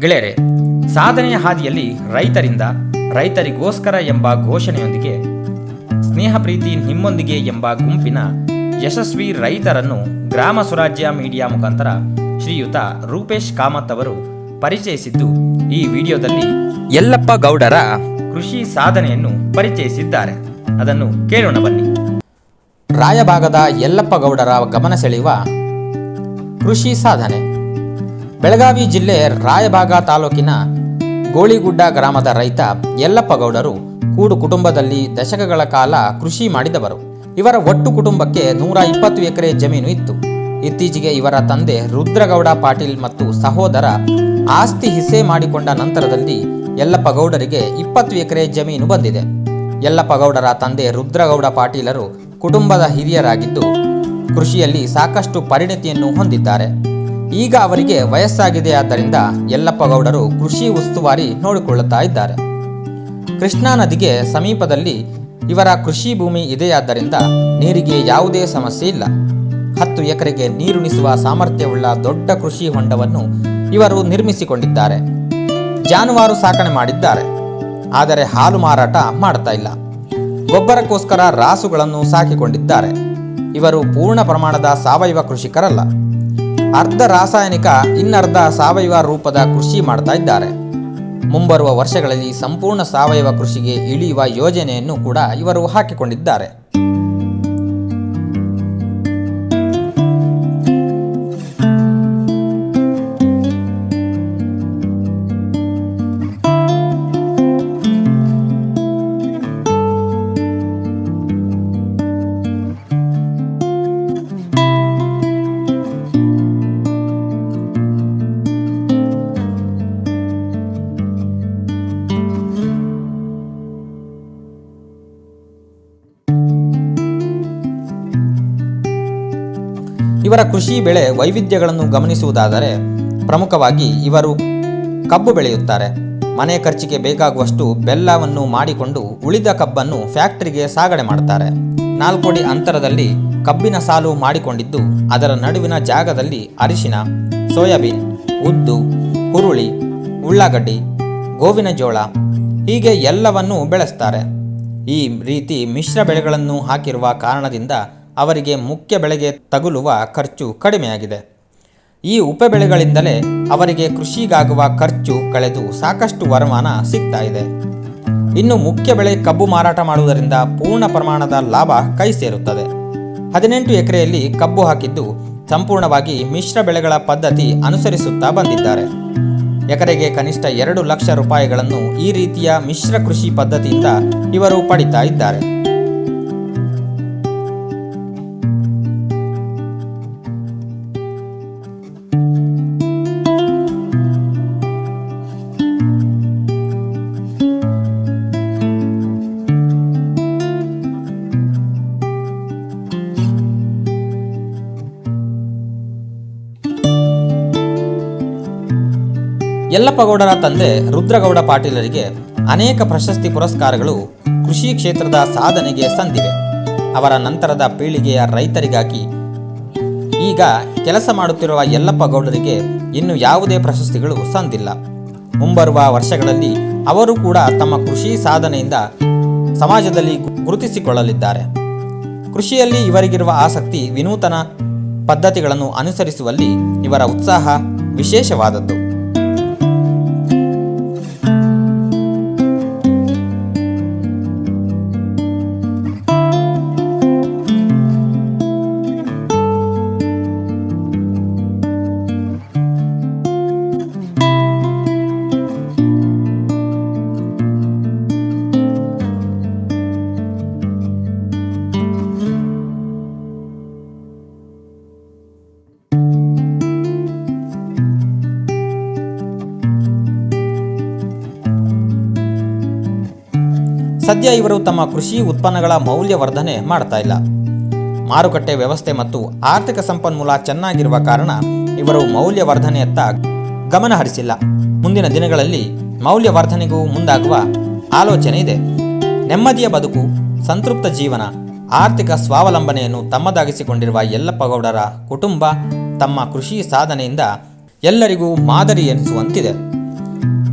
ಗೆಳೆಯರೆ, ಸಾಧನೆಯ ಹಾದಿಯಲ್ಲಿ ರೈತರಿಂದ ರೈತರಿಗೋಸ್ಕರ ಎಂಬ ಘೋಷಣೆಯೊಂದಿಗೆ ಸ್ನೇಹ ಪ್ರೀತಿ ನಿಮ್ಮೊಂದಿಗೆ ಎಂಬ ಗುಂಪಿನ ಯಶಸ್ವಿ ರೈತರನ್ನು ಗ್ರಾಮ ಸ್ವರಾಜ್ಯ ಮೀಡಿಯಾ ಮುಖಾಂತರ ಶ್ರೀಯುತ ರೂಪೇಶ್ ಕಾಮತ್ ಅವರು ಪರಿಚಯಿಸಿದ್ದು ಈ ವಿಡಿಯೋದಲ್ಲಿ ಯಲ್ಲಪ್ಪ ಗೌಡರ ಕೃಷಿ ಸಾಧನೆಯನ್ನು ಪರಿಚಯಿಸಿದ್ದಾರೆ. ಅದನ್ನು ಕೇಳೋಣ ಬನ್ನಿ. ರಾಯಭಾಗದ ಯಲ್ಲಪ್ಪ ಗೌಡರ ಗಮನ ಸೆಳೆಯುವ ಕೃಷಿ ಸಾಧನೆ. ಬೆಳಗಾವಿ ಜಿಲ್ಲೆ ರಾಯಭಾಗ ತಾಲೂಕಿನ ಗೋಳಿಗುಡ್ಡ ಗ್ರಾಮದ ರೈತ ಯಲ್ಲಪ್ಪ ಗೌಡರು ಕೂಡು ಕುಟುಂಬದಲ್ಲಿ ದಶಕಗಳ ಕಾಲ ಕೃಷಿ ಮಾಡಿದವರು. ಇವರ ಒಟ್ಟು ಕುಟುಂಬಕ್ಕೆ ನೂರ ಇಪ್ಪತ್ತು ಎಕರೆ ಜಮೀನು ಇತ್ತು. ಇತ್ತೀಚೆಗೆ ಇವರ ತಂದೆ ರುದ್ರಗೌಡ ಪಾಟೀಲ್ ಮತ್ತು ಸಹೋದರ ಆಸ್ತಿ ಹಿಸೆ ಮಾಡಿಕೊಂಡ ನಂತರದಲ್ಲಿ ಯಲ್ಲಪ್ಪ ಗೌಡರಿಗೆ ಇಪ್ಪತ್ತು ಎಕರೆ ಜಮೀನು ಬಂದಿದೆ. ಯಲ್ಲಪ್ಪ ಗೌಡರ ತಂದೆ ರುದ್ರಗೌಡ ಪಾಟೀಲರು ಕುಟುಂಬದ ಹಿರಿಯರಾಗಿದ್ದು ಕೃಷಿಯಲ್ಲಿ ಸಾಕಷ್ಟು ಪರಿಣತಿಯನ್ನು ಹೊಂದಿದ್ದಾರೆ. ಈಗ ಅವರಿಗೆ ವಯಸ್ಸಾಗಿದೆ. ಆದ್ದರಿಂದ ಯಲ್ಲಪ್ಪ ಗೌಡರು ಕೃಷಿ ಉಸ್ತುವಾರಿ ನೋಡಿಕೊಳ್ಳುತ್ತಾ ಇದ್ದಾರೆ. ಕೃಷ್ಣಾ ನದಿಗೆ ಸಮೀಪದಲ್ಲಿ ಇವರ ಕೃಷಿ ಭೂಮಿ ಇದೆಯಾದ್ದರಿಂದ ನೀರಿಗೆ ಯಾವುದೇ ಸಮಸ್ಯೆ ಇಲ್ಲ. ಹತ್ತು ಎಕರೆಗೆ ನೀರುಣಿಸುವ ಸಾಮರ್ಥ್ಯವುಳ್ಳ ದೊಡ್ಡ ಕೃಷಿ ಹೊಂಡವನ್ನು ಇವರು ನಿರ್ಮಿಸಿಕೊಂಡಿದ್ದಾರೆ. ಜಾನುವಾರು ಸಾಕಣೆ ಮಾಡಿದ್ದಾರೆ. ಆದರೆ ಹಾಲು ಮಾರಾಟ ಮಾಡ್ತಾ ಇಲ್ಲ. ಗೊಬ್ಬರಕ್ಕೋಸ್ಕರ ರಾಸುಗಳನ್ನು ಸಾಕಿಕೊಂಡಿದ್ದಾರೆ. ಇವರು ಪೂರ್ಣ ಪ್ರಮಾಣದ ಸಾವಯವ ಕೃಷಿಕರಲ್ಲ. ಅರ್ಧ ರಾಸಾಯನಿಕ, ಇನ್ನರ್ಧ ಸಾವಯವ ರೂಪದ ಕೃಷಿ ಮಾಡ್ತಾ ಇದ್ದಾರೆ. ಮುಂಬರುವ ವರ್ಷಗಳಲ್ಲಿ ಸಂಪೂರ್ಣ ಸಾವಯವ ಕೃಷಿಗೆ ಇಳಿಯುವ ಯೋಜನೆಯನ್ನು ಕೂಡ ಇವರು ಹಾಕಿಕೊಂಡಿದ್ದಾರೆ. ಇವರ ಕೃಷಿ ಬೆಳೆ ವೈವಿಧ್ಯಗಳನ್ನು ಗಮನಿಸುವುದಾದರೆ ಪ್ರಮುಖವಾಗಿ ಇವರು ಕಬ್ಬು ಬೆಳೆಯುತ್ತಾರೆ. ಮನೆ ಖರ್ಚಿಗೆ ಬೇಕಾಗುವಷ್ಟು ಬೆಲ್ಲವನ್ನು ಮಾಡಿಕೊಂಡು ಉಳಿದ ಕಬ್ಬನ್ನು ಫ್ಯಾಕ್ಟರಿಗೆ ಸಾಗಣೆ ಮಾಡುತ್ತಾರೆ ನಾಲ್ಕೋಡಿ ಅಂತರದಲ್ಲಿ ಕಬ್ಬಿನ ಸಾಲು ಮಾಡಿಕೊಂಡಿದ್ದು ಅದರ ನಡುವಿನ ಜಾಗದಲ್ಲಿ ಅರಿಶಿನ, ಸೋಯಾಬೀನ್, ಉದ್ದು, ಹುರುಳಿ, ಉಳ್ಳಾಗಡ್ಡಿ, ಗೋವಿನ ಜೋಳ ಹೀಗೆ ಎಲ್ಲವನ್ನೂ ಬೆಳೆಸ್ತಾರೆ. ಈ ರೀತಿ ಮಿಶ್ರ ಬೆಳೆಗಳನ್ನು ಹಾಕಿರುವ ಕಾರಣದಿಂದ ಅವರಿಗೆ ಮುಖ್ಯ ಬೆಳೆಗೆ ತಗುಲುವ ಖರ್ಚು ಕಡಿಮೆಯಾಗಿದೆ. ಈ ಉಪಬೆಳೆಗಳಿಂದಲೇ ಅವರಿಗೆ ಕೃಷಿಗಾಗುವ ಖರ್ಚು ಕಳೆದು ಸಾಕಷ್ಟು ವರಮಾನ ಸಿಗ್ತಾ ಇದೆ. ಇನ್ನು ಮುಖ್ಯ ಬೆಳೆ ಕಬ್ಬು ಮಾರಾಟ ಮಾಡುವುದರಿಂದ ಪೂರ್ಣ ಪ್ರಮಾಣದ ಲಾಭ ಕೈ ಸೇರುತ್ತದೆ. ಹದಿನೆಂಟು ಎಕರೆಯಲ್ಲಿ ಕಬ್ಬು ಹಾಕಿದ್ದು ಸಂಪೂರ್ಣವಾಗಿ ಮಿಶ್ರ ಬೆಳೆಗಳ ಪದ್ಧತಿ ಅನುಸರಿಸುತ್ತಾ ಬಂದಿದ್ದಾರೆ. ಎಕರೆಗೆ ಕನಿಷ್ಠ ಎರಡು ಲಕ್ಷ ರೂಪಾಯಿಗಳನ್ನು ಈ ರೀತಿಯ ಮಿಶ್ರ ಕೃಷಿ ಪದ್ಧತಿಯಿಂದ ಇವರು ಪಡಿತಾ ಇದ್ದಾರೆ. ಯಲ್ಲಪ್ಪಗೌಡರ ತಂದೆ ರುದ್ರಗೌಡ ಪಾಟೀಲರಿಗೆ ಅನೇಕ ಪ್ರಶಸ್ತಿ ಪುರಸ್ಕಾರಗಳು ಕೃಷಿ ಕ್ಷೇತ್ರದ ಸಾಧನೆಗೆ ಸಂದಿವೆ. ಅವರ ನಂತರದ ಪೀಳಿಗೆಯ ರೈತರಿಗಾಗಿ ಈಗ ಕೆಲಸ ಮಾಡುತ್ತಿರುವ ಯಲ್ಲಪ್ಪಗೌಡರಿಗೆ ಇನ್ನು ಯಾವುದೇ ಪ್ರಶಸ್ತಿಗಳು ಸಂದಿಲ್ಲ. ಮುಂಬರುವ ವರ್ಷಗಳಲ್ಲಿ ಅವರು ಕೂಡ ತಮ್ಮ ಕೃಷಿ ಸಾಧನೆಯಿಂದ ಸಮಾಜದಲ್ಲಿ ಗುರುತಿಸಿಕೊಳ್ಳಲಿದ್ದಾರೆ. ಕೃಷಿಯಲ್ಲಿ ಇವರಿಗಿರುವ ಆಸಕ್ತಿ ವಿನೂತನ ಪದ್ಧತಿಗಳನ್ನು ಅನುಸರಿಸುವಲ್ಲಿ ಇವರ ಉತ್ಸಾಹ ವಿಶೇಷವಾದದ್ದು. ಸದ್ಯ ಇವರು ತಮ್ಮ ಕೃಷಿ ಉತ್ಪನ್ನಗಳ ಮೌಲ್ಯವರ್ಧನೆ ಮಾಡ್ತಾ ಇಲ್ಲ. ಮಾರುಕಟ್ಟೆ ವ್ಯವಸ್ಥೆ ಮತ್ತು ಆರ್ಥಿಕ ಸಂಪನ್ಮೂಲ ಚೆನ್ನಾಗಿರುವ ಕಾರಣ ಇವರು ಮೌಲ್ಯವರ್ಧನೆಯತ್ತ ಗಮನ ಹರಿಸಿಲ್ಲ. ಮುಂದಿನ ದಿನಗಳಲ್ಲಿ ಮೌಲ್ಯವರ್ಧನೆಗೂ ಮುಂದಾಗುವ ಆಲೋಚನೆ ಇದೆ. ನೆಮ್ಮದಿಯ ಬದುಕು, ಸಂತೃಪ್ತ ಜೀವನ, ಆರ್ಥಿಕ ಸ್ವಾವಲಂಬನೆಯನ್ನು ತಮ್ಮದಾಗಿಸಿಕೊಂಡಿರುವ ಯಲ್ಲಪ್ಪ ಗೌಡರ ಕುಟುಂಬ ತಮ್ಮ ಕೃಷಿ ಸಾಧನೆಯಿಂದ ಎಲ್ಲರಿಗೂ ಮಾದರಿ ಎನಿಸುವಂತಿದೆ.